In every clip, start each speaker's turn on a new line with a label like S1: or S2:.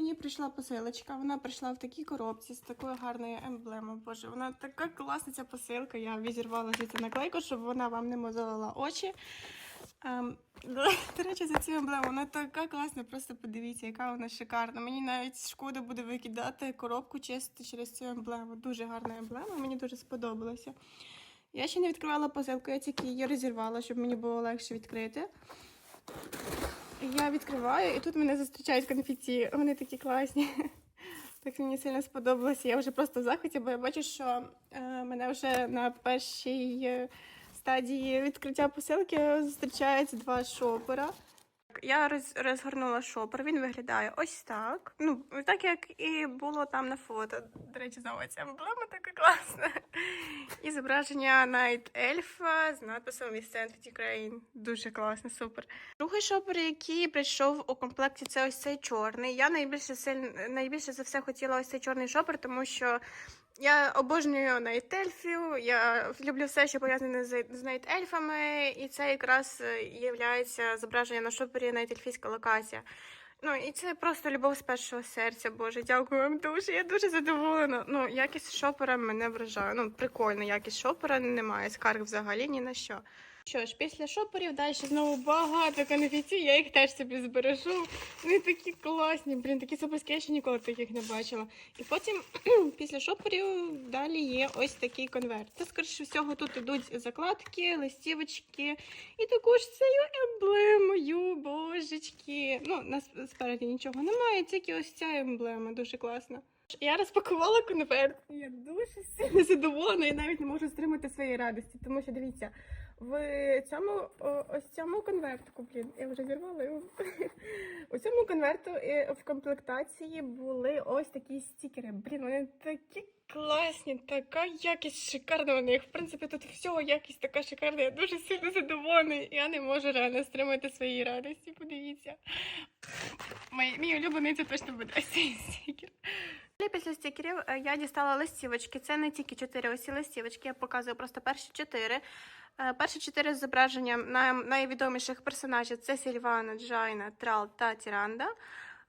S1: мені прийшла посилочка. Вона прийшла в такій коробці з такою гарною емблемою. Боже, вона така класна ця посилка. Я відірвала звідси наклейку, щоб вона вам не мозолила очі. Ем, до, речі, за цю емблему вона така класна, просто подивіться, яка вона шикарна. Мені навіть шкода буде викидати коробку чисто через цю емблему. Дуже гарна емблема, мені дуже сподобалася. Я ще не відкривала посилку, я тільки її розірвала, щоб мені було легше відкрити. Я відкриваю, і тут мене зустрічають конфеті. Вони такі класні. Так мені сильно сподобалося. Я вже просто в захваті, бо я бачу, що е, мене вже на першій е, стадії відкриття посилки зустрічають два шопера. Я роз, розгорнула шопер, він виглядає ось так. Ну, так як і було там на фото. До речі, знову ця емблема така класна. І зображення Night Elf з надписом «We stand with Ukraine». Дуже класно, супер. Другий шопер, який прийшов у комплекті, це ось цей чорний. Я найбільше сильно найбільше за все хотіла ось цей чорний шопер, тому що я обожнюю найтельфів, я люблю все, що пов'язане з найтельфами, і це якраз є зображення на шопері найтельфійська локація. Ну і це просто любов з першого серця. Боже, дякую вам дуже. Я дуже задоволена. Ну, якість шопера мене вражає. Ну, прикольно, якість шопера немає скарг взагалі ні на що. Що ж, після шоперів далі знову багато конфеті, я їх теж собі збережу. Вони такі класні, блін, такі суперські, я ще ніколи таких не бачила. І потім після шоперів далі є ось такий конверт. Це, скоріше всього, тут ідуть закладки, листівочки і також цією емблемою, божечки. Ну, нас спереді нічого немає, тільки ось ця емблема дуже класна. Я розпакувала конверт. Я дуже сильно задоволена і навіть не можу стримати своєї радості, тому що дивіться. В цьому ось цьому конвертику, блін, я вже зірвала його. У цьому конверту е, в комплектації були ось такі стікери. Блін, вони такі класні, така якість шикарна у них. В принципі, тут всього якість така шикарна. Я дуже сильно задоволена. Я не можу реально стримати своєї радості. Подивіться. Мій, мій улюблений це точно буде стікер. Після стікерів е, я дістала листівочки. Це не тільки чотири ось ці листівочки, я показую просто перші чотири. Е, Перші чотири з зображенням найвідоміших персонажів це Сільвана, Джайна, Трал та Тіранда.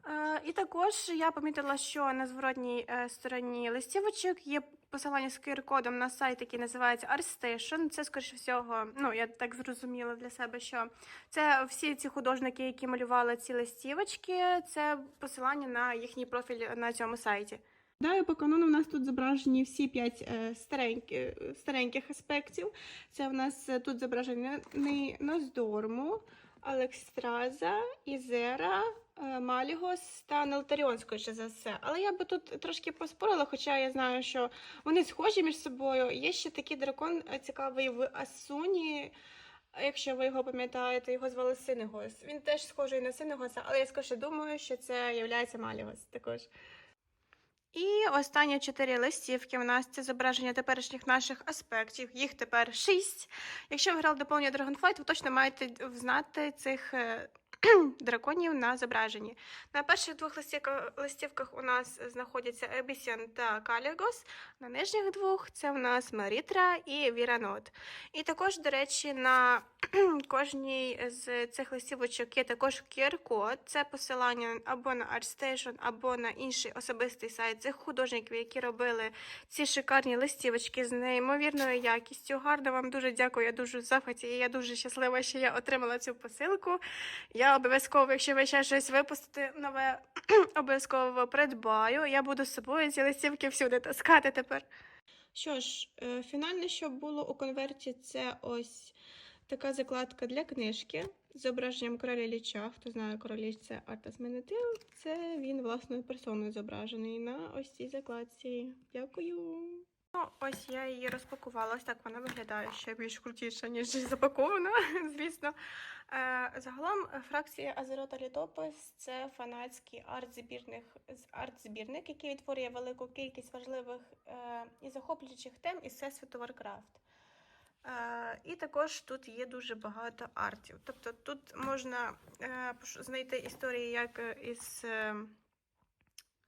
S1: Е, І також я помітила, що на зворотній стороні листівочок є посилання з QR-кодом на сайт, який називається ArtStation. Це, скоріше всього, ну я так зрозуміла для себе, що це всі ці художники, які малювали ці листівочки, це посилання на їхній профіль на цьому сайті. Далі по канону у нас тут зображені всі п'ять е, старенькі, стареньких аспектів. Це у нас е, тут зображений Ноздорму, Алекстраза, Ізера, е, Малігос та Нелтаріон, скоріше за все. Але я би тут трошки поспорила, хоча я знаю, що вони схожі між собою. Є ще такий дракон цікавий в Асуні. Якщо ви його пам'ятаєте, його звали Синегос. Він теж схожий на Синегоса, але я скоріше думаю, що це є Малігос також. Останні чотири листівки в нас це зображення теперішніх наших аспектів. Їх тепер шість. Якщо ви грали доповнення Dragonflight, ви точно маєте знати цих е, драконів на зображенні. На перших двох листівках, у нас знаходяться Ебісіан та Калігос. На нижніх двох це у нас Марітра і Віранот. І також, до речі, на кожній з цих листівочок є також QR-код. Це посилання або на ArtStation, або на інший особистий сайт цих художників, які робили ці шикарні листівочки з неймовірною якістю. Гарно вам дуже дякую. Я дуже в захваті і я дуже щаслива, що я отримала цю посилку. Я обов'язково, якщо ви ще щось випустите нове, обов'язково придбаю. Я буду з собою ці листівки всюди таскати тепер. Що ж, е, фінальне, що було у конверті, це ось така закладка для книжки з зображенням короля ліча. Хто знає, король ліч це Артас Менетил. Це він власною персоною зображений на ось цій закладці. Дякую. Ну, ось я її розпакувала. Ось так вона виглядає ще більш крутіше, ніж запакована, звісно. Е, загалом е, фракція Азерота Літопис це фанатський арт-збірник, арт-збірник, який відтворює велику кількість важливих е, і захоплюючих тем із всесвіту. Е, і також тут є дуже багато артів. Тобто тут можна знайти історії як із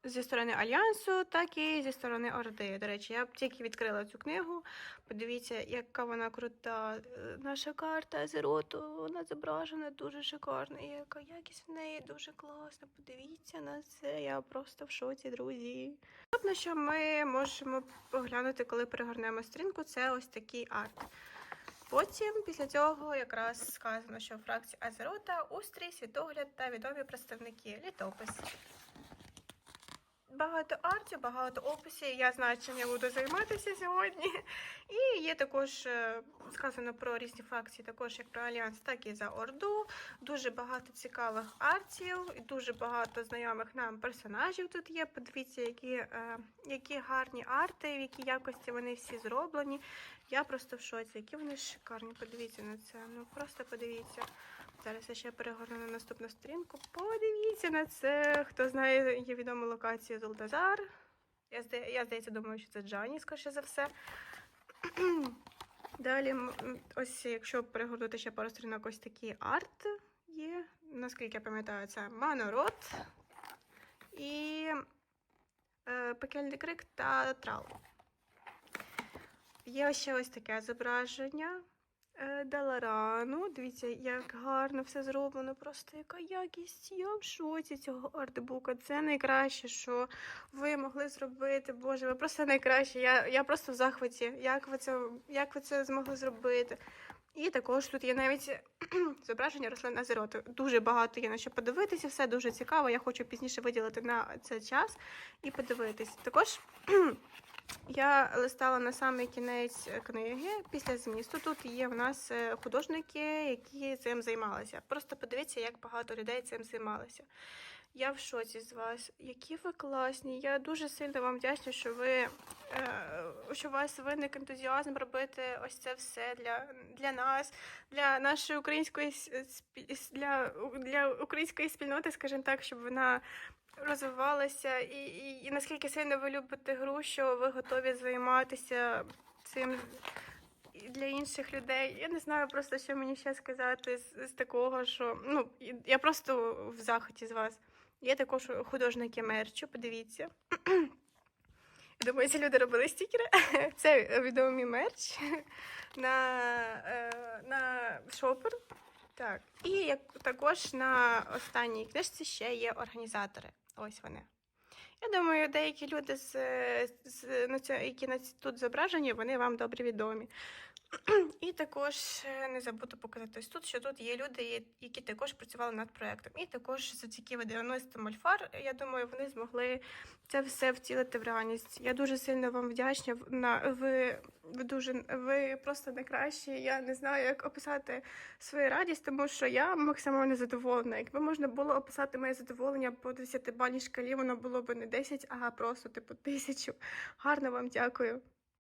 S1: зі сторони Альянсу, так і зі сторони Орди. До речі, я тільки відкрила цю книгу. Подивіться, яка вона крута. Е, Наша карта Азероту, вона зображена дуже шикарно. І яка якість в неї дуже класна. Подивіться на це. Я просто в шоці, друзі. Наступне, що ми можемо поглянути, коли перегорнемо сторінку, це ось такий арт. Потім, після цього, якраз сказано, що фракція Азерота, устрій, світогляд та відомі представники, літопис. Багато артів, багато описів. Я знаю, чим я буду займатися сьогодні. І є також е, сказано про різні фракції, також як про Альянс, так і за Орду. Дуже багато цікавих артів, і дуже багато знайомих нам персонажів тут є. Подивіться, які, е, які гарні арти, в якій якості вони всі зроблені. Я просто в шоці, які вони шикарні. Подивіться на це. Ну просто подивіться. Зараз я ще перегорну на наступну сторінку. Подивіться на це. Хто знає, є відому локацію Золдазар. Я, я здається, думаю, що це Джані, скоріше за все. Далі, ось якщо перегорнути ще пару сторінок, ось такий арт є. Наскільки я пам'ятаю, це Манорот і е, Пекельний крик та Трал. Є ще ось таке зображення е, Даларану. Дивіться, як гарно все зроблено. Просто яка якість. Я в шоці цього артбука. Це найкраще, що ви могли зробити. Боже, ви просто найкраще. Я, я просто в захваті. Як ви це, як ви це змогли зробити? І також тут є навіть зображення рослин Азероту. Дуже багато є на що подивитися, все дуже цікаво. Я хочу пізніше виділити на це час і подивитись. Також я листала на самий кінець е, книги після змісту. Тут є в нас е, художники, які цим займалися. Просто подивіться, як багато людей цим займалися. Я в шоці з вас. Які ви класні. Я дуже сильно вам вдячна, що ви е, що у вас виник ентузіазм робити ось це все для, для нас, для нашої української для, для української спільноти, скажімо так, щоб вона розвивалася, і, і, і наскільки сильно ви любите гру, що ви готові займатися цим для інших людей. Я не знаю просто, що мені ще сказати з, з такого, що ну я просто в захваті з вас. Є також художники мерчу, подивіться. Думаю, ці люди робили стікери. Це відомий мерч на, е, на шопер. Так. І як також на останній книжці ще є організатори. Ось вони. Я думаю, деякі люди, з, з, які на тут зображені, вони вам добре відомі. І також е, не забуду показати ось тут, що тут є люди, які також працювали над проектом. І також завдяки видавництву Мольфар, я думаю, вони змогли це все втілити в реальність. Я дуже сильно вам вдячна. На ви, ви дуже ви просто найкращі. Я не знаю, як описати свою радість, тому що я максимально задоволена. Якби можна було описати моє задоволення по 10-бальній шкалі, воно було б не 10, а просто типу тисячу. Гарно вам дякую.